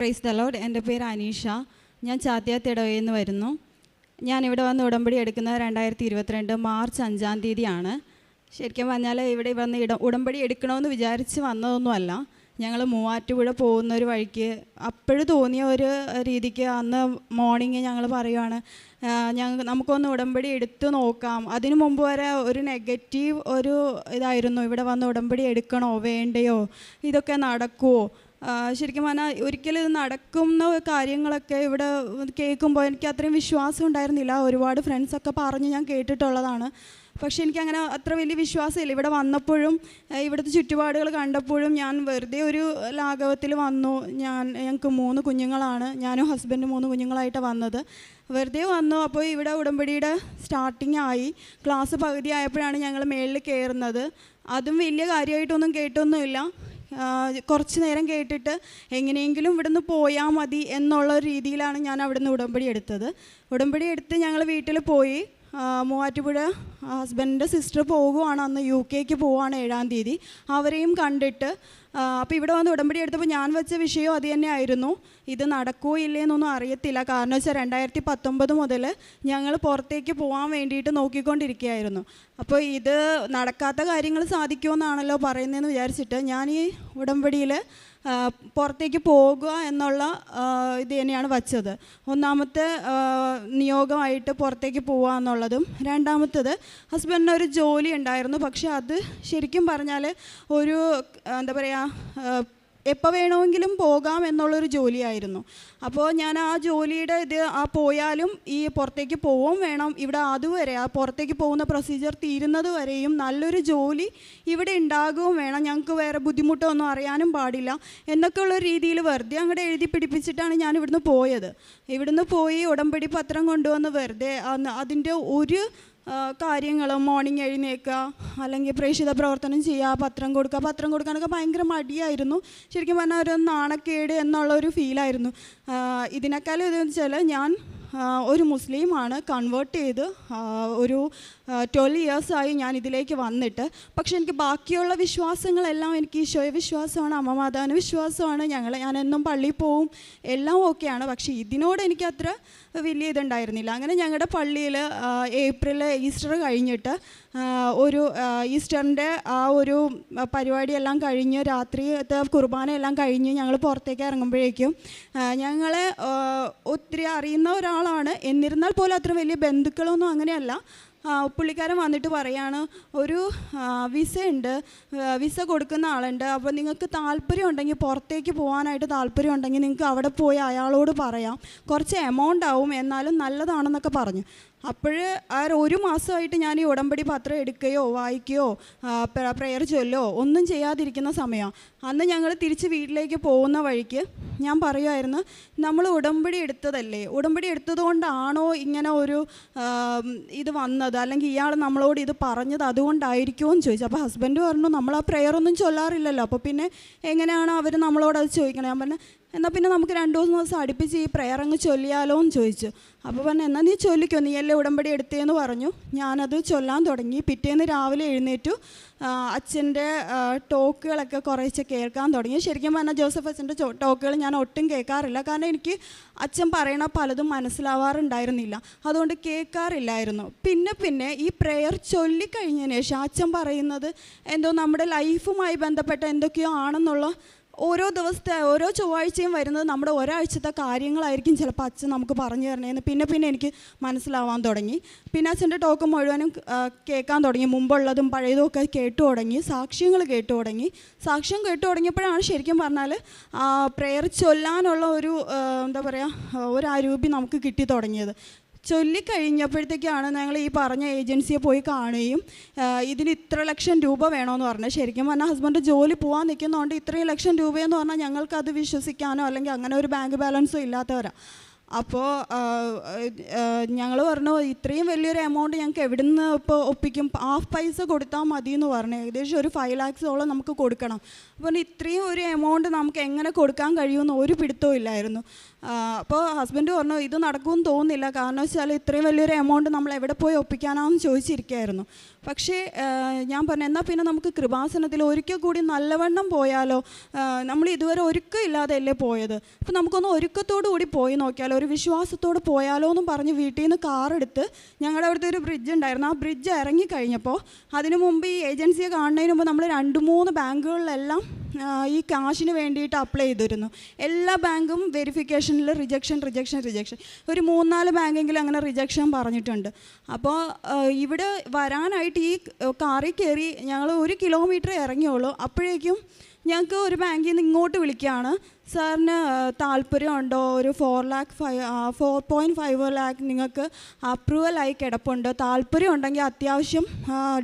Price ദലോഡ് എന്റെ പേര് അനീഷ. ഞാൻ ചാത്തിയാത്തിടവയിൽ നിന്ന് വരുന്നു. ഞാൻ ഇവിടെ വന്ന് ഉടമ്പടി എടുക്കുന്നത് രണ്ടായിരത്തി ഇരുപത്തിരണ്ട് മാർച്ച് അഞ്ചാം തീയതിയാണ്. ശരിക്കും പറഞ്ഞാൽ ഇവിടെ വന്ന് ഇട ഉടമ്പടി എടുക്കണമെന്ന് വിചാരിച്ച് വന്നതൊന്നുമല്ല. ഞങ്ങൾ മൂവാറ്റുപുഴ പോകുന്ന ഒരു വഴിക്ക് അപ്പോഴും തോന്നിയ ഒരു രീതിക്ക് അന്ന് മോർണിംഗ് ഞങ്ങൾ പറയുവാണ് ഞങ്ങൾ നമുക്കൊന്ന് ഉടമ്പടി എടുത്തു നോക്കാം. അതിനു മുമ്പ് വരെ ഒരു നെഗറ്റീവ് ഒരു ഇതായിരുന്നു. ഇവിടെ വന്ന് ഉടമ്പടി എടുക്കണോ വേണ്ടയോ? ഇതൊക്കെ നടക്കുമോ ശരിക്കും പറഞ്ഞാൽ ഒരിക്കലും ഇത് നടക്കുന്ന കാര്യങ്ങളൊക്കെ ഇവിടെ കേൾക്കുമ്പോൾ എനിക്ക് അത്രയും വിശ്വാസം ഉണ്ടായിരുന്നില്ല. ഒരുപാട് ഫ്രണ്ട്സൊക്കെ പറഞ്ഞ് ഞാൻ കേട്ടിട്ടുള്ളതാണ്. പക്ഷേ എനിക്ക് അങ്ങനെ അത്ര വലിയ വിശ്വാസമില്ല. ഇവിടെ വന്നപ്പോഴും ഇവിടുത്തെ ചുറ്റുപാടുകൾ കണ്ടപ്പോഴും ഞാൻ വെറുതെ ഒരു ലാഘവത്തിൽ വന്നു. ഞാൻ ഞങ്ങൾക്ക് മൂന്ന് കുഞ്ഞുങ്ങളാണ്. ഞാനും ഹസ്ബൻഡും മൂന്ന് കുഞ്ഞുങ്ങളായിട്ടാണ് വന്നത്. വെറുതെ വന്നു. അപ്പോൾ ഇവിടെ ഉടമ്പടിയുടെ സ്റ്റാർട്ടിങ് ആയി. ക്ലാസ് പകുതി ആയപ്പോഴാണ് ഞങ്ങൾ മേളിൽ കയറുന്നത്. അതും വലിയ കാര്യമായിട്ടൊന്നും കേട്ടൊന്നുമില്ല. കുറച്ച് നേരം കേട്ടിട്ട് എങ്ങനെയെങ്കിലും ഇവിടുന്ന് പോയാൽ മതി എന്നുള്ള രീതിയിലാണ് ഞാൻ അവിടുന്ന് ഉടമ്പടി എടുത്തത്. ഉടമ്പടി എടുത്ത് ഞങ്ങൾ വീട്ടിൽ പോയി. മൂവാറ്റുപുഴ ഹസ്ബൻഡിന്റെ സിസ്റ്റർ പോകുവാണ് അന്ന് യു കെക്ക് പോവാണ് ഏഴാം തീയതി. അവരെയും കണ്ടിട്ട് അപ്പോൾ ഇവിടെ വന്ന് ഉടമ്പടി എടുത്തപ്പോൾ ഞാൻ വെച്ച വിഷയവും അത് തന്നെയായിരുന്നു. ഇത് നടക്കുമോ ഇല്ലേന്നൊന്നും അറിയത്തില്ല. കാരണം വെച്ചാൽ രണ്ടായിരത്തി പത്തൊമ്പത് മുതൽ ഞങ്ങൾ പുറത്തേക്ക് പോകാൻ വേണ്ടിയിട്ട് നോക്കിക്കൊണ്ടിരിക്കുകയായിരുന്നു. അപ്പോൾ ഇത് നടക്കാത്ത കാര്യങ്ങൾ സാധിക്കുമെന്നാണല്ലോ പറയുന്നതെന്ന് വിചാരിച്ചിട്ട് ഞാൻ ഈ ഉടമ്പടിയിൽ പുറത്തേക്ക് പോകുക എന്നുള്ള ഇത് തന്നെയാണ് വച്ചത്. ഒന്നാമത്തെ നിയോഗമായിട്ട് പുറത്തേക്ക് പോവുക എന്നുള്ളതും രണ്ടാമത്തത് ഹസ്ബൻഡിന് ഒരു ജോലി ഉണ്ടായിരുന്നു. പക്ഷേ അത് ശരിക്കും പറഞ്ഞാൽ ഒരു എന്താ പറയുക എപ്പോൾ വേണമെങ്കിലും പോകാം എന്നുള്ളൊരു ജോലിയായിരുന്നു. അപ്പോൾ ഞാൻ ആ ജോലിയുടെ ഇത് ആ പോയാലും ഈ പുറത്തേക്ക് പോവും വേണം ഇവിടെ അതുവരെ. ആ പുറത്തേക്ക് പോകുന്ന പ്രൊസീജിയർ തീരുന്നത് വരെയും നല്ലൊരു ജോലി ഇവിടെ ഉണ്ടാകുകയും വേണം. ഞങ്ങൾക്ക് വേറെ ബുദ്ധിമുട്ടൊന്നും അറിയാനും പാടില്ല എന്നൊക്കെയുള്ള രീതിയിൽ വെറുതെ അങ്ങോട്ട് എഴുതി പിടിപ്പിച്ചിട്ടാണ് ഞാൻ ഇവിടുന്ന് പോയത്. ഇവിടുന്ന് പോയി ഉടമ്പടി പത്രം കൊണ്ടുവന്ന് വെറുതെ അതിന്റെ ഒരു കാര്യങ്ങൾ മോർണിംഗ് എഴുന്നേക്കുക അല്ലെങ്കിൽ പ്രേക്ഷിത പ്രവർത്തനം ചെയ്യുക പത്രം കൊടുക്കുക. പത്രം കൊടുക്കാനൊക്കെ ഭയങ്കര മടിയായിരുന്നു. ശരിക്കും പറഞ്ഞാൽ ഒരു നാണക്കേട് എന്നുള്ള ഒരു ഫീലായിരുന്നു ഇതിനേക്കാളും ഇതെന്ന് വെച്ചാൽ ഞാൻ ഒരു മുസ്ലിമാണ്. കൺവേർട്ട് ചെയ്ത് ഒരു ട്വൽവ് ഇയേഴ്സായി ഞാൻ ഇതിലേക്ക് വന്നിട്ട്. പക്ഷെ എനിക്ക് ബാക്കിയുള്ള വിശ്വാസങ്ങളെല്ലാം എനിക്ക് ഈശോയ വിശ്വാസമാണ് അമ്മ മാതാവിന് വിശ്വാസമാണ് ഞങ്ങൾ ഞാൻ എന്നും പള്ളിയിൽ പോവും എല്ലാം ഓക്കെയാണ്. പക്ഷേ ഇതിനോട് എനിക്ക് അത്ര വലിയ ഇതുണ്ടായിരുന്നില്ല. അങ്ങനെ ഞങ്ങളുടെ പള്ളിയിൽ ഏപ്രിൽ ഈസ്റ്റർ കഴിഞ്ഞിട്ട് ഒരു ഈസ്റ്ററിന്റെ ആ ഒരു പരിപാടിയെല്ലാം കഴിഞ്ഞ് രാത്രി കുർബാനയെല്ലാം കഴിഞ്ഞ് ഞങ്ങൾ പുറത്തേക്ക് ഇറങ്ങുമ്പോഴേക്കും ഞങ്ങളെ ഒത്തിരി അറിയുന്ന ഒരാളാണ്. എന്നിരുന്നാൽ പോലും അത്ര വലിയ ബന്ധുക്കളൊന്നും അങ്ങനെയല്ല. പുള്ളിക്കാരൻ വന്നിട്ട് പറയാണ് ഒരു വിസ ഉണ്ട് വിസ കൊടുക്കുന്ന ആളുണ്ട്. അപ്പോൾ നിങ്ങൾക്ക് താല്പര്യം ഉണ്ടെങ്കിൽ പുറത്തേക്ക് പോകാനായിട്ട് താല്പര്യം ഉണ്ടെങ്കിൽ നിങ്ങൾക്ക് അവിടെ പോയി അയാളോട് പറയാം. കുറച്ച് എമൗണ്ട് ആവും എന്നാലും നല്ലതാണെന്നൊക്കെ പറഞ്ഞു. അപ്പോൾ ആ ഒരു മാസമായിട്ട് ഞാൻ ഈ ഉടമ്പടി പത്രം എടുക്കുകയോ വായിക്കുകയോ പ്രെയർ ചൊല്ലോ ഒന്നും ചെയ്യാതിരിക്കുന്ന സമയമാണ് അന്ന് ഞങ്ങൾ തിരിച്ച് വീട്ടിലേക്ക് പോകുന്ന വഴിക്ക് ഞാൻ പറയുമായിരുന്നു നമ്മൾ ഉടമ്പടി എടുത്തതല്ലേ? ഉടമ്പടി എടുത്തതുകൊണ്ടാണോ ഇങ്ങനെ ഒരു ഇത് വന്നത്? അല്ലെങ്കിൽ ഇയാൾ നമ്മളോട് ഇത് പറഞ്ഞത് അതുകൊണ്ടായിരിക്കുമോ എന്ന് ചോദിച്ചു. അപ്പോൾ ഹസ്ബൻഡ് പറഞ്ഞു നമ്മൾ ആ പ്രെയർ ഒന്നും ചൊല്ലാറില്ലല്ലോ. അപ്പോൾ പിന്നെ എങ്ങനെയാണ് അവർ നമ്മളോട് അത് ചോദിക്കണത് ഞാൻ പറഞ്ഞു എന്നാൽ പിന്നെ നമുക്ക് രണ്ട് മൂന്ന് ദിവസം അടുപ്പിച്ച് ഈ പ്രയർ അങ്ങ് ചൊല്ലിയാലോ എന്ന് ചോദിച്ചു. അപ്പോൾ പറഞ്ഞു എന്നാൽ നീ ചൊല്ലിക്കോ? നീ എല്ലാം ഉടമ്പടി എടുത്തേന്ന് പറഞ്ഞു. ഞാനത് ചൊല്ലാൻ തുടങ്ങി. പിറ്റേന്ന് രാവിലെ എഴുന്നേറ്റു. അച്ഛന്റെ ടോക്കുകളൊക്കെ കുറേശ്ശെ കേൾക്കാൻ തുടങ്ങി. ശരിക്കും പറഞ്ഞാൽ ജോസഫ് അച്ഛന്റെ ടോക്കുകൾ ഞാൻ ഒട്ടും കേൾക്കാറില്ല. കാരണം എനിക്ക് അച്ഛൻ പറയണ പലതും മനസ്സിലാവാറുണ്ടായിരുന്നില്ല. അതുകൊണ്ട് കേൾക്കാറില്ലായിരുന്നു. പിന്നെ പിന്നെ ഈ പ്രയർ ചൊല്ലിക്കഴിഞ്ഞതിന് ശേഷം അച്ഛൻ പറയുന്നത് എന്തോ നമ്മുടെ ലൈഫുമായി ബന്ധപ്പെട്ട എന്തൊക്കെയോ ആണെന്നുള്ള ഓരോ ദിവസത്തെ ഓരോ ചൊവ്വാഴ്ചയും വരുന്നത് നമ്മുടെ ഒരാഴ്ചത്തെ കാര്യങ്ങളായിരിക്കും ചിലപ്പോൾ അച്ഛൻ നമുക്ക് പറഞ്ഞു തരണേന്ന് പിന്നെ പിന്നെ എനിക്ക് മനസ്സിലാവാൻ തുടങ്ങി. പിന്നെ അച്ഛന്റെ ടോക്ക് മുഴുവനും കേൾക്കാൻ തുടങ്ങി. മുമ്പുള്ളതും പഴയതും ഒക്കെ കേട്ടു തുടങ്ങി. സാക്ഷ്യങ്ങൾ കേട്ടു തുടങ്ങി. സാക്ഷ്യം കേട്ടു തുടങ്ങിയപ്പോഴാണ് ശരിക്കും പറഞ്ഞാൽ പ്രെയർ ചൊല്ലാനുള്ള ഒരു എന്താ പറയുക ഒരു ആരൂപി നമുക്ക് കിട്ടി തുടങ്ങിയത്. ചൊല്ലിക്കഴിഞ്ഞപ്പോഴത്തേക്കാണ് ഞങ്ങൾ ഈ പറഞ്ഞ ഏജൻസിയെ പോയി കാണുകയും ഇതിന് ഇത്ര ലക്ഷം രൂപ വേണമെന്ന് പറഞ്ഞു ശരിക്കും പറഞ്ഞാൽ ഹസ്ബൻഡ് ജോലി പോകാൻ നിൽക്കുന്നതുകൊണ്ട് ഇത്രയും ലക്ഷം രൂപയെന്ന് പറഞ്ഞാൽ ഞങ്ങൾക്ക് അത് വിശ്വസിക്കാനോ അല്ലെങ്കിൽ അങ്ങനെ ഒരു ബാങ്ക് ബാലൻസോ ഇല്ലാത്തവരാണ് അപ്പോൾ ഞങ്ങൾ പറഞ്ഞു ഇത്രയും വലിയൊരു എമൗണ്ട് ഞങ്ങൾക്ക് എവിടെ നിന്ന് ഇപ്പോൾ ഒപ്പിക്കും? ഹാഫ് പൈസ കൊടുത്താൽ മതി എന്ന് പറഞ്ഞു. ഏകദേശം ഒരു ഫൈവ് ലാക്സോളം നമുക്ക് കൊടുക്കണം. അപ്പോൾ ഇത്രയും ഒരു എമൗണ്ട് നമുക്ക് എങ്ങനെ കൊടുക്കാൻ കഴിയുമെന്ന് ഒരു പിടുത്തവും ഇല്ലായിരുന്നു. അപ്പോൾ ഹസ്ബൻഡ് പറഞ്ഞു ഇത് നടക്കുമെന്ന് തോന്നുന്നില്ല. കാരണം വെച്ചാൽ ഇത്രയും വലിയൊരു എമൗണ്ട് നമ്മൾ എവിടെ പോയി ഒപ്പിക്കാനാണെന്ന് ചോദിച്ചിരിക്കുകയായിരുന്നു പക്ഷേ ഞാൻ പറഞ്ഞു എന്നാൽ പിന്നെ നമുക്ക് കൃപാസനത്തിൽ ഒരിക്കൽ കൂടി നല്ലവണ്ണം പോയാലോ? നമ്മൾ ഇതുവരെ ഒരുക്കം ഇല്ലാതെയല്ലേ പോയത്? അപ്പോൾ നമുക്കൊന്ന് ഒരുക്കത്തോടു കൂടി പോയി നോക്കിയാലോ? ഒരു വിശ്വാസത്തോട് പോയാലോ എന്നും പറഞ്ഞ് വീട്ടിൽ നിന്ന് കാറെടുത്ത് ഞങ്ങളുടെ അവിടുത്തെ ഒരു ബ്രിഡ്ജ് ഉണ്ടായിരുന്നു. ആ ബ്രിഡ്ജ് ഇറങ്ങി കഴിഞ്ഞപ്പോൾ അതിനു മുമ്പ് ഈ ഏജൻസിയെ കാണുന്നതിന് മുമ്പ് നമ്മൾ രണ്ട് മൂന്ന് ബാങ്കുകളിലെല്ലാം ഈ കാശിന് വേണ്ടിയിട്ട് അപ്ലൈ ചെയ്തിരുന്നു. എല്ലാ ബാങ്കും വെരിഫിക്കേഷനിൽ റിജക്ഷൻ റിജക്ഷൻ റിജക്ഷൻ ഒരു മൂന്നാൽ ബാങ്കെങ്കിലും അങ്ങനെ റിജക്ഷൻ പറഞ്ഞിട്ടുണ്ട്. അപ്പോൾ ഇവിടെ വരാനായിട്ട് ഈ കാറിൽ കയറി ഞങ്ങൾ ഒരു കിലോമീറ്റർ ഇറങ്ങിയുള്ളൂ. അപ്പോഴേക്കും ഞങ്ങൾക്ക് ഒരു ബാങ്കിൽ നിന്ന് ഇങ്ങോട്ട് വിളിക്കുകയാണ്. സാറിന് താല്പര്യമുണ്ടോ ഒരു four lakh five four point five lakh നിങ്ങൾക്ക് അപ്രൂവലായി കിടപ്പുണ്ട്. താല്പര്യം ഉണ്ടെങ്കിൽ അത്യാവശ്യം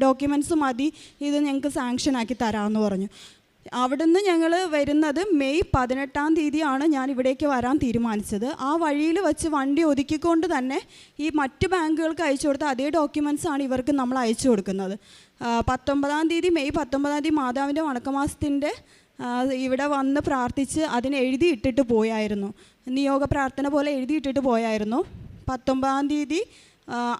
ഡോക്യുമെന്റ്സ് മതി. ഇത് ഞങ്ങൾക്ക് സാങ്ഷൻ ആക്കി തരാമെന്ന് പറഞ്ഞു. അവിടുന്ന് ഞങ്ങൾ വരുന്നത് മെയ് പതിനെട്ടാം തീയതിയാണ് ഞാൻ ഇവിടേക്ക് വരാൻ തീരുമാനിച്ചത്. ആ വഴിയിൽ വെച്ച് വണ്ടി ഒതുക്കിക്കൊണ്ട് തന്നെ ഈ മറ്റ് ബാങ്കുകൾക്ക് അയച്ചു കൊടുത്ത അതേ ഡോക്യുമെൻസാണ് ഇവർക്ക് നമ്മൾ അയച്ചു കൊടുക്കുന്നത്. പത്തൊമ്പതാം തീയതി മെയ് പത്തൊമ്പതാം തീയതി മാതാവിന്റെ വണക്കമാസത്തിന്റെ ഇവിടെ വന്ന് പ്രാർത്ഥിച്ച് അതിന് എഴുതി ഇട്ടിട്ട് പോയായിരുന്നു. നിയോഗ പ്രാർത്ഥന പോലെ എഴുതിയിട്ടിട്ട് പോയായിരുന്നു. പത്തൊമ്പതാം തീയതി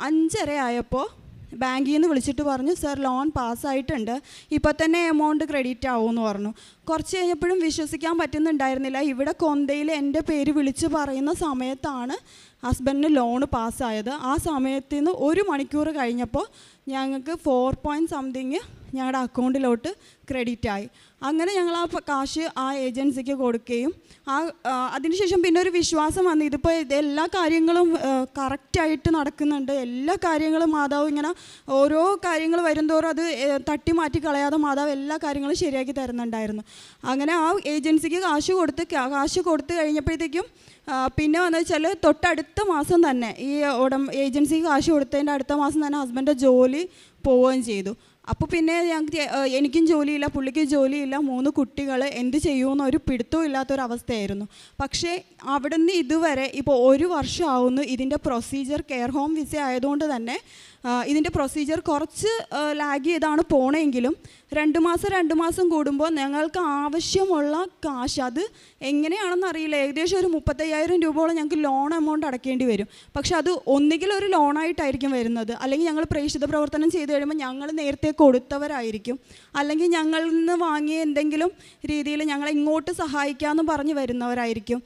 അഞ്ചര ആയപ്പോൾ ബാങ്കിൽ നിന്ന് വിളിച്ചിട്ട് പറഞ്ഞു സർ ലോൺ പാസ്സായിട്ടുണ്ട്. ഇപ്പോൾ തന്നെ എമൗണ്ട് ക്രെഡിറ്റ് ആവുമെന്ന് പറഞ്ഞു. കുറച്ച് കഴിഞ്ഞപ്പോഴും വിശ്വസിക്കാൻ പറ്റുന്നുണ്ടായിരുന്നില്ല. ഇവിടെ കൊന്തയിൽ എന്റെ പേര് വിളിച്ച് പറയുന്ന സമയത്താണ് ഹസ്ബൻഡിന് ലോണ് പാസ്സായത്. ആ സമയത്ത് നിന്ന് ഒരു മണിക്കൂർ കഴിഞ്ഞപ്പോൾ ഞങ്ങൾക്ക് ഫോർ പോയിന്റ് സംതിങ് ഞങ്ങളുടെ അക്കൗണ്ടിലോട്ട് ക്രെഡിറ്റ് ആയി അങ്ങനെ ഞങ്ങൾ ആ കാശ് ആ ഏജൻസിക്ക് കൊടുക്കുകയും ആ അതിനുശേഷം പിന്നെ ഒരു വിശ്വാസം വന്നു. ഇതിപ്പോൾ എല്ലാ കാര്യങ്ങളും കറക്റ്റായിട്ട് നടക്കുന്നുണ്ട്. എല്ലാ കാര്യങ്ങളും മാതാവ് ഇങ്ങനെ ഓരോ കാര്യങ്ങൾ വരുന്തോറും അത് തട്ടി മാറ്റി കളയാതെ മാതാവ് എല്ലാ കാര്യങ്ങളും ശരിയാക്കി തരുന്നുണ്ടായിരുന്നു. അങ്ങനെ ആ ഏജൻസിക്ക് കാശ് കൊടുത്ത് കാശ് കൊടുത്തു കഴിഞ്ഞപ്പോഴത്തേക്കും പിന്നെ വന്നു വെച്ചാൽ തൊട്ടടുത്ത മാസം തന്നെ ഈ ഉടം ഏജൻസിക്ക് കാശ് കൊടുത്തതിന്റെ അടുത്ത മാസം തന്നെ ഹസ്ബൻഡ് ജോലി പോവുകയും ചെയ്തു. അപ്പോൾ പിന്നെ ഞങ്ങൾക്ക് എനിക്കും ജോലിയില്ല പുള്ളിക്ക് ജോലിയില്ല മൂന്ന് കുട്ടികൾ എന്ത് ചെയ്യുമെന്ന് ഒരു പിടുത്തവും ഇല്ലാത്തൊരവസ്ഥയായിരുന്നു. പക്ഷേ അവിടുന്ന് ഇതുവരെ ഇപ്പോൾ ഒരു വർഷമാവുന്നു ഇതിന്റെ പ്രൊസീജിയർ കെയർ ഹോം വിസ ആയതുകൊണ്ട് തന്നെ ഇതിന്റെ പ്രൊസീജിയർ കുറച്ച് ലാഗ് ചെയ്താണ് പോണെങ്കിലും രണ്ട് മാസം രണ്ട് മാസം കൂടുമ്പോൾ ഞങ്ങൾക്ക് ആവശ്യമുള്ള കാശ് അത് എങ്ങനെയാണെന്ന് അറിയില്ല. ഏകദേശം ഒരു മുപ്പത്തയ്യായിരം രൂപയോളം ഞങ്ങൾക്ക് ലോൺ എമൗണ്ട് അടക്കേണ്ടി വരും. പക്ഷേ അത് ഒന്നുകിൽ ഒരു ലോണായിട്ടായിരിക്കും വരുന്നത്. അല്ലെങ്കിൽ ഞങ്ങൾ പ്രേക്ഷിത പ്രവർത്തനം ചെയ്ത് കഴിയുമ്പോൾ ഞങ്ങൾ നേരത്തെ കൊടുത്തവരായിരിക്കും. അല്ലെങ്കിൽ ഞങ്ങളിൽ നിന്ന് വാങ്ങിയ എന്തെങ്കിലും രീതിയിൽ ഞങ്ങളെ ഇങ്ങോട്ട് സഹായിക്കാമെന്ന് പറഞ്ഞ് വരുന്നവരായിരിക്കും.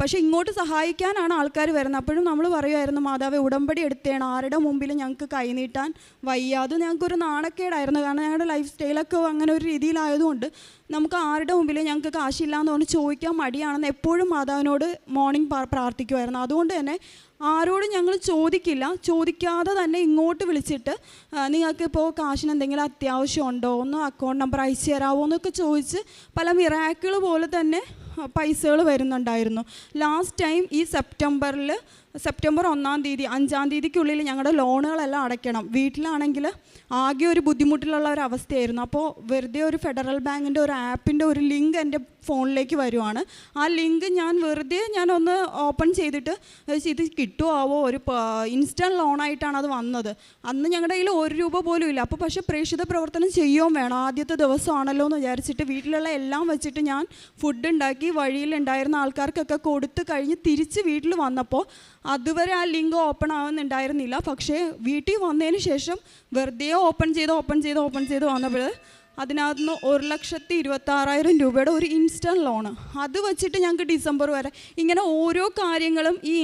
പക്ഷേ ഇങ്ങോട്ട് സഹായിക്കാനാണ് ആൾക്കാർ വരുന്നത്. അപ്പോഴും നമ്മൾ പറയുമായിരുന്നു മാതാവ് ഉടമ്പടി എടുത്തേണ്. ആരുടെ മുമ്പിൽ ഞങ്ങൾക്ക് കൈനീട്ടാൻ വയ്യ. അത് ഞങ്ങൾക്കൊരു നാണക്കേടായിരുന്നു. കാരണം ഞങ്ങളുടെ ലൈഫ് സ്റ്റൈലൊക്കെ അങ്ങനെ ഒരു രീതിയിലായതുകൊണ്ട് നമുക്ക് ആരുടെ മുമ്പിൽ ഞങ്ങൾക്ക് കാശില്ലാന്ന് പറഞ്ഞ് ചോദിക്കാൻ മടിയാണെന്ന് എപ്പോഴും മാതാവിനോട് മോർണിംഗ് പ്രാർത്ഥിക്കുമായിരുന്നു. അതുകൊണ്ട് തന്നെ ആരോടും ഞങ്ങൾ ചോദിക്കില്ല. ചോദിക്കാതെ തന്നെ ഇങ്ങോട്ട് വിളിച്ചിട്ട് നിങ്ങൾക്ക് നിങ്ങൾക്കിപ്പോൾ കാശിന് എന്തെങ്കിലും അത്യാവശ്യം ഉണ്ടോ ഒന്ന് അക്കൗണ്ട് നമ്പർ അയച്ചു തരാമോ എന്നൊക്കെ ചോദിച്ച് പല മിറാക്കിൾ പോലെ തന്നെ പൈസകൾ വരുന്നുണ്ടായിരുന്നു. ലാസ്റ്റ് ടൈം ഈ സെപ്റ്റംബറിൽ സെപ്റ്റംബർ ഒന്നാം തീയതി അഞ്ചാം തീയതിക്കുള്ളിൽ ഞങ്ങളുടെ ലോണുകളെല്ലാം അടയ്ക്കണം. വീട്ടിലാണെങ്കിൽ ആകെ ഒരു ബുദ്ധിമുട്ടിലുള്ള ഒരു അവസ്ഥയായിരുന്നു. അപ്പോൾ വെറുതെ ഒരു ഫെഡറൽ ബാങ്കിന്റെ ഒരു ആപ്പിന്റെ ഒരു ലിങ്ക് എന്റെ ഫോണിലേക്ക് വരുവാണ്. ആ ലിങ്ക് ഞാൻ വെറുതെ ഞാനൊന്ന് ഓപ്പൺ ചെയ്തിട്ട് ഇത് കിട്ടുമാവോ ഒരു ഇൻസ്റ്റന്റ് ലോണായിട്ടാണ് അത് വന്നത്. അന്ന് ഞങ്ങളുടെ കയ്യിൽ ഒരു രൂപ പോലും ഇല്ല. അപ്പോൾ പക്ഷേ പ്രേക്ഷിത പ്രവർത്തനം ചെയ്യുകയും വേണം. ആദ്യത്തെ ദിവസമാണല്ലോ എന്ന് വിചാരിച്ചിട്ട് വീട്ടിലുള്ള എല്ലാം വെച്ചിട്ട് ഞാൻ ഫുഡ് ഉണ്ടാക്കി വഴിയിലുണ്ടായിരുന്ന ആൾക്കാർക്കൊക്കെ കൊടുത്ത് കഴിഞ്ഞ് തിരിച്ച് വീട്ടിൽ വന്നപ്പോൾ അതുവരെ ആ ലിങ്ക് ഓപ്പൺ ആവുന്നുണ്ടായിരുന്നില്ല. പക്ഷേ വീട്ടിൽ വന്നതിന് ശേഷം വെറുതെ ഓപ്പൺ ചെയ്ത് ഓപ്പൺ ചെയ്ത് ഓപ്പൺ ചെയ്ത് വന്നപ്പോൾ അതിനകത്ത് നിന്ന് ഒരു ലക്ഷത്തി ഇരുപത്താറായിരം രൂപയുടെ ഒരു ഇൻസ്റ്റന്റ് ലോണ് അത് വെച്ചിട്ട് ഞങ്ങൾക്ക് ഡിസംബർ വരെ ഇങ്ങനെ ഓരോ കാര്യങ്ങളും ഈ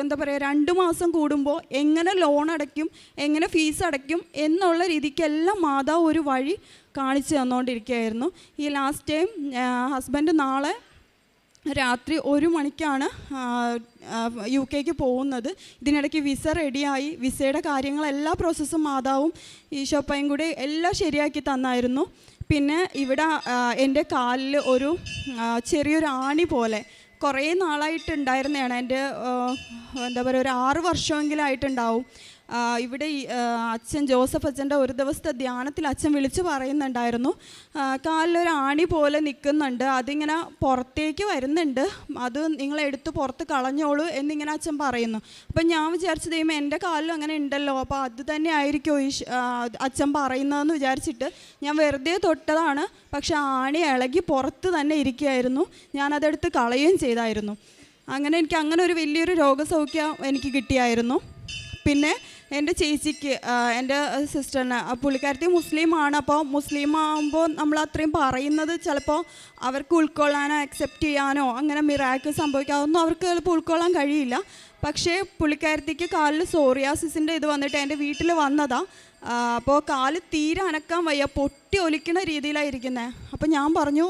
എന്താ പറയുക രണ്ട് മാസം കൂടുമ്പോൾ എങ്ങനെ ലോൺ അടയ്ക്കും എങ്ങനെ ഫീസ് അടയ്ക്കും എന്നുള്ള രീതിക്കെല്ലാം മാതാവ് ഒരു വഴി കാണിച്ചു തന്നുകൊണ്ടിരിക്കുകയായിരുന്നു ഈ ലാസ്റ്റ് ടൈം ഹസ്ബൻഡ് നാളെ രാത്രി ഒരു മണിക്കാണ് യു കെക്ക് പോകുന്നത്. ഇതിനിടയ്ക്ക് വിസ റെഡിയായി. വിസയുടെ കാര്യങ്ങൾ എല്ലാ പ്രോസസ്സും മാതാവും ഈശോപ്പയും കൂടി എല്ലാം ശരിയാക്കി തന്നായിരുന്നു. പിന്നെ ഇവിടെ എന്റെ കാലിൽ ഒരു ചെറിയൊരു ആണി പോലെ കുറേ നാളായിട്ടുണ്ടായിരുന്നതാണ്. എന്റെ എന്താ പറയുക ഒരു ആറ് വർഷമെങ്കിലും ആയിട്ടുണ്ടാവും. ആ, ഇവിടെ അച്ഛൻ ജോസഫ് അച്ഛന്റെ ഒരു ദിവസത്തെ ധ്യാനത്തിൽ അച്ഛൻ വിളിച്ച് പറയുന്നുണ്ടായിരുന്നു. കാലിലൊരു ആണി പോലെ നിൽക്കുന്നുണ്ട്. അതിങ്ങനെ പുറത്തേക്ക് വരുന്നുണ്ട്. അത് നിങ്ങൾ എടുത്ത് പുറത്ത് കളഞ്ഞോളൂ എന്നിങ്ങനെ അച്ഛൻ പറയുന്നു. അപ്പം ഞാൻ വിചാരിച്ചു ദൈവം എന്റെ കാലിലും അങ്ങനെ ഉണ്ടല്ലോ. അപ്പോൾ അത് തന്നെ ആയിരിക്കും ഈ അച്ഛൻ പറയുന്നതെന്ന് വിചാരിച്ചിട്ട് ഞാൻ വെറുതെ തൊട്ടതാണ്. പക്ഷെ ആണി ഇളകി പുറത്ത് തന്നെ ഇരിക്കുകയായിരുന്നു. ഞാനതെടുത്ത് കളയുകയും ചെയ്തായിരുന്നു. അങ്ങനെ എനിക്ക് അങ്ങനെ ഒരു വലിയൊരു രോഗസൗഖ്യം എനിക്ക് കിട്ടിയായിരുന്നു. പിന്നെ എന്റെ ചേച്ചിക്ക് എന്റെ സിസ്റ്ററിന് പുള്ളിക്കാരത്തി മുസ്ലിമാണ്. അപ്പോൾ മുസ്ലിം ആകുമ്പോൾ നമ്മൾ അത്രയും പറയുന്നത് ചിലപ്പോൾ അവർക്ക് ഉൾക്കൊള്ളാനോ അക്സെപ്റ്റ് ചെയ്യാനോ അങ്ങനെ മിറാക്കിൾ സംഭവിക്കാം അതൊന്നും അവർക്ക് ചിലപ്പോൾ ഉൾക്കൊള്ളാൻ കഴിയില്ല. പക്ഷേ പുള്ളിക്കാരത്തിക്ക് കാലിൽ സോറിയാസിസിന്റെ ഇത് വന്നിട്ട് എന്റെ വീട്ടിൽ വന്നതാ. അപ്പോൾ കാൽ തീരെ അനക്കാൻ വയ്യ പൊട്ടി ഒലിക്കുന്ന രീതിയിലായിരിക്കുന്നത് അപ്പം ഞാൻ പറഞ്ഞു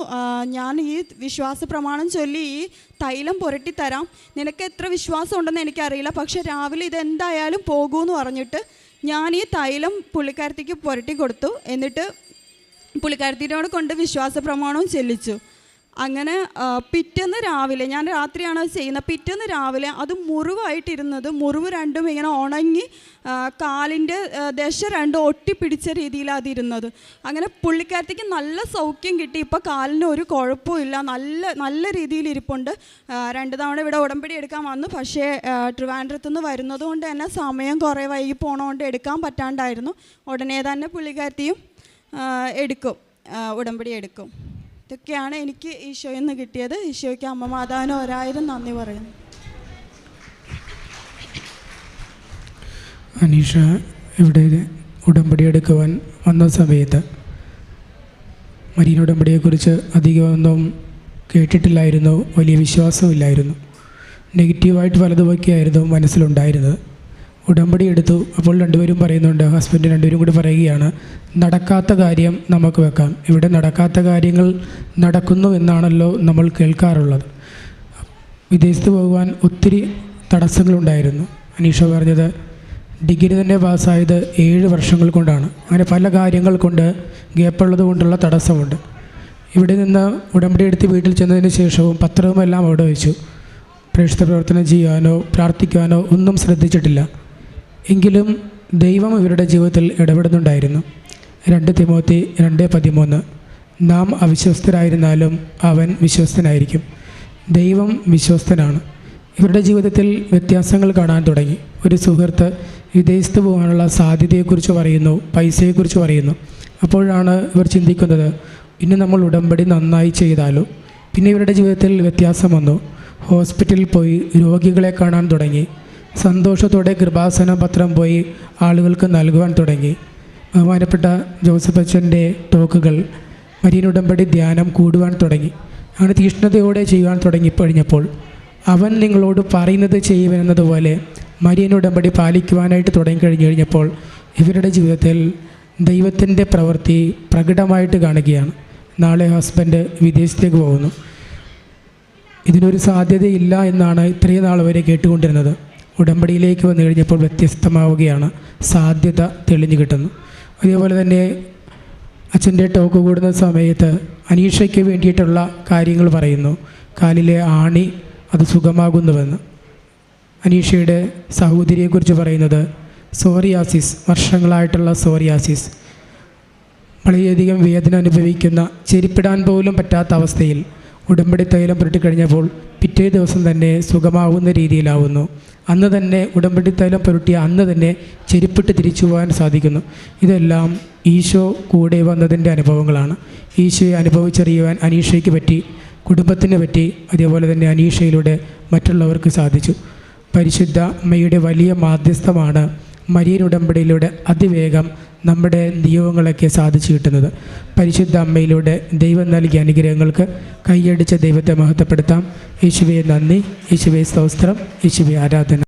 ഞാൻ ഈ വിശ്വാസ പ്രമാണം ചൊല്ലി ഈ തൈലം പുരട്ടി തരാം. നിനക്ക് എത്ര വിശ്വാസം ഉണ്ടെന്ന് എനിക്കറിയില്ല പക്ഷെ രാവിലെ ഇതെന്തായാലും പോകൂന്ന് പറഞ്ഞിട്ട് ഞാൻ ഈ തൈലം പുള്ളിക്കാരത്തിക്ക് പുരട്ടി കൊടുത്തു. എന്നിട്ട് പുള്ളിക്കാരത്തിനോട് കൊണ്ട് വിശ്വാസ പ്രമാണവും ചെല്ലിച്ചു. അങ്ങനെ പിറ്റേന്ന് രാവിലെ ഞാൻ രാത്രിയാണ് അത് ചെയ്യുന്നത്. പിറ്റേന്ന് രാവിലെ അത് മുറിവായിട്ടിരുന്നത് മുറിവ് രണ്ടും ഇങ്ങനെ ഉണങ്ങി കാലിന്റെ ദശ രണ്ടും ഒട്ടിപ്പിടിച്ച രീതിയിലാണ് അതിരുന്നത്. അങ്ങനെ പുള്ളിക്കാരത്തേക്ക് നല്ല സൗഖ്യം കിട്ടി. ഇപ്പോൾ കാലിന് ഒരു കുഴപ്പമില്ല നല്ല നല്ല രീതിയിൽ ഇരിപ്പുണ്ട്. രണ്ട് തവണ ഇവിടെ ഉടമ്പടി എടുക്കാൻ വന്നു. പക്ഷേ ട്രിവാൻഡ്രത്ത് നിന്ന് വരുന്നത് കൊണ്ട് തന്നെ സമയം കുറേ വൈകി പോണതുകൊണ്ട് എടുക്കാൻ പറ്റാണ്ടായിരുന്നു. ഉടനെ തന്നെ പുള്ളിക്കാരത്തിയും എടുക്കും. ഉടമ്പടി എടുക്കും. ഇതൊക്കെയാണ് എനിക്ക് ഈശോയിൽ നിന്ന് കിട്ടിയത്. ഈശോയ്ക്ക് അമ്മ മാതാവിന് ഒരായിരം നന്ദി പറയുന്നു. അനീഷ ഇവിടെ ഉടമ്പടി എടുക്കുവാൻ വന്ന സമയത്ത് മരീൻ ഉടമ്പടിയെക്കുറിച്ച് അധികമൊന്നും കേട്ടിട്ടില്ലായിരുന്നു. വലിയ വിശ്വാസമില്ലായിരുന്നു. നെഗറ്റീവായിട്ട് വലതുപോക്കിയായിരുന്നു മനസ്സിലുണ്ടായിരുന്നത്. ഉടമ്പടി എടുത്തു. അപ്പോൾ രണ്ടുപേരും പറയുന്നുണ്ട് ഹസ്ബൻഡ് രണ്ടുപേരും കൂടി പറയുകയാണ് നടക്കാത്ത കാര്യം നമുക്ക് വെക്കാം. ഇവിടെ നടക്കാത്ത കാര്യങ്ങൾ നടക്കുന്നു എന്നാണല്ലോ നമ്മൾ കേൾക്കാറുള്ളത്. വിദേശത്ത് പോകുവാൻ ഒത്തിരി തടസ്സങ്ങളുണ്ടായിരുന്നു അനീഷ പറഞ്ഞത് ഡിഗ്രി തന്നെ പാസ്സായത് ഏഴ് വർഷങ്ങൾ കൊണ്ടാണ്. അങ്ങനെ പല കാര്യങ്ങൾ കൊണ്ട് ഗ്യാപ്പുള്ളത് കൊണ്ടുള്ള തടസ്സമുണ്ട്. ഇവിടെ നിന്ന് ഉടമ്പടി എടുത്ത് വീട്ടിൽ ചെന്നതിന് ശേഷവും പത്രവുമെല്ലാം അവിടെ വെച്ചു. പ്രേക്ഷിത പ്രവർത്തനം ചെയ്യാനോ പ്രാർത്ഥിക്കാനോ ഒന്നും ശ്രദ്ധിച്ചിട്ടില്ല. എങ്കിലും ദൈവം ഇവരുടെ ജീവിതത്തിൽ ഇടപെടുന്നുണ്ടായിരുന്നു. രണ്ട് തിമോത്തി രണ്ട് പതിമൂന്ന്. നാം അവിശ്വസ്തരായിരുന്നാലും അവൻ വിശ്വസ്തനായിരിക്കും. ദൈവം വിശ്വസ്തനാണ്. ഇവരുടെ ജീവിതത്തിൽ വ്യത്യാസങ്ങൾ കാണാൻ തുടങ്ങി. ഒരു സുഹൃത്ത് വിദേശത്ത് പോകാനുള്ള സാധ്യതയെക്കുറിച്ച് പറയുന്നു പൈസയെക്കുറിച്ച് പറയുന്നു. അപ്പോഴാണ് ഇവർ ചിന്തിക്കുന്നത് ഇനി നമ്മൾ ഉടമ്പടി നന്നായി ചെയ്താലോ? പിന്നെ ഇവരുടെ ജീവിതത്തിൽ വ്യത്യാസം വന്നു. ഹോസ്പിറ്റലിൽ പോയി രോഗികളെ കാണാൻ തുടങ്ങി. സന്തോഷത്തോടെ കൃപാസന പത്രം പോയി ആളുകൾക്ക് നൽകുവാൻ തുടങ്ങി. ബഹുമാനപ്പെട്ട ജോസഫ് അച്ഛന്റെ ടോക്കുകൾ മരീനുടമ്പടി ധ്യാനം കൂടുവാൻ തുടങ്ങി. അങ്ങനെ തീഷ്ണതയോടെ ചെയ്യുവാൻ തുടങ്ങിക്കഴിഞ്ഞപ്പോൾ അവൻ നിങ്ങളോട് പറയുന്നത് ചെയ്യുമെന്നതുപോലെ മരിയൻ ഉടമ്പടി പാലിക്കുവാനായിട്ട് തുടങ്ങിക്കഴിഞ്ഞു കഴിഞ്ഞപ്പോൾ ഇവരുടെ ജീവിതത്തിൽ ദൈവത്തിന്റെ പ്രവൃത്തി പ്രകടമായിട്ട് കാണുകയാണ്. നാളെ ഹസ്ബൻഡ് വിദേശത്തേക്ക് പോകുന്നു. ഇതിനൊരു സാധ്യതയില്ല എന്നാണ് ഇത്രയും നാൾ വരെ കേട്ടുകൊണ്ടിരുന്നത്. ഉടമ്പടിയിലേക്ക് വന്നു കഴിഞ്ഞപ്പോൾ വ്യത്യസ്തമാവുകയാണ്. സാധ്യത തെളിഞ്ഞു കിട്ടുന്നു. അതേപോലെ തന്നെ അച്ഛന്റെ ടോക്ക് കൂടുന്ന സമയത്ത് അനീഷയ്ക്ക് വേണ്ടിയിട്ടുള്ള കാര്യങ്ങൾ പറയുന്നു. കാലിലെ ആണി അത് സുഖമാകുന്നുവെന്ന്. അനീഷയുടെ സഹോദരിയെക്കുറിച്ച് പറയുന്നത് സോറിയാസിസ് വർഷങ്ങളായിട്ടുള്ള സോറിയാസിസ്. വളരെയധികം വേദന അനുഭവിക്കുന്ന ചെരിപ്പിടാൻ പോലും പറ്റാത്ത അവസ്ഥയിൽ ഉടമ്പടി തൈലം പുരട്ടിക്കഴിഞ്ഞപ്പോൾ പിറ്റേ ദിവസം തന്നെ സുഖമാവുന്ന രീതിയിലാവുന്നു. അന്ന് തന്നെ ഉടമ്പടി തൈലം പുരട്ടിയ അന്ന് തന്നെ ചെരുപ്പിട്ട് തിരിച്ചു പോകാൻ സാധിക്കുന്നു. ഇതെല്ലാം ഈശോ കൂടെ വന്നതിന്റെ അനുഭവങ്ങളാണ്. ഈശോയെ അനുഭവിച്ചറിയുവാൻ അനീഷയ്ക്ക് പറ്റി കുടുംബത്തിന് പറ്റി അതേപോലെ തന്നെ അനീഷയിലൂടെ മറ്റുള്ളവർക്ക് സാധിച്ചു. പരിശുദ്ധ അമ്മയുടെ വലിയ മാധ്യസ്ഥമാണ് മരിയൻ ഉടമ്പടിയിലൂടെ അതിവേഗം നമ്മുടെ നിയോഗങ്ങളൊക്കെ സാധിച്ചു കിട്ടുന്നത്. പരിശുദ്ധ അമ്മയിലൂടെ ദൈവം നൽകിയ അനുഗ്രഹങ്ങൾക്ക് കൈയടിച്ച ദൈവത്തെ മഹത്വപ്പെടുത്താം. യേശുവെ നന്ദി. യേശുവെ സ്തോത്രം. യേശുവെ ആരാധന.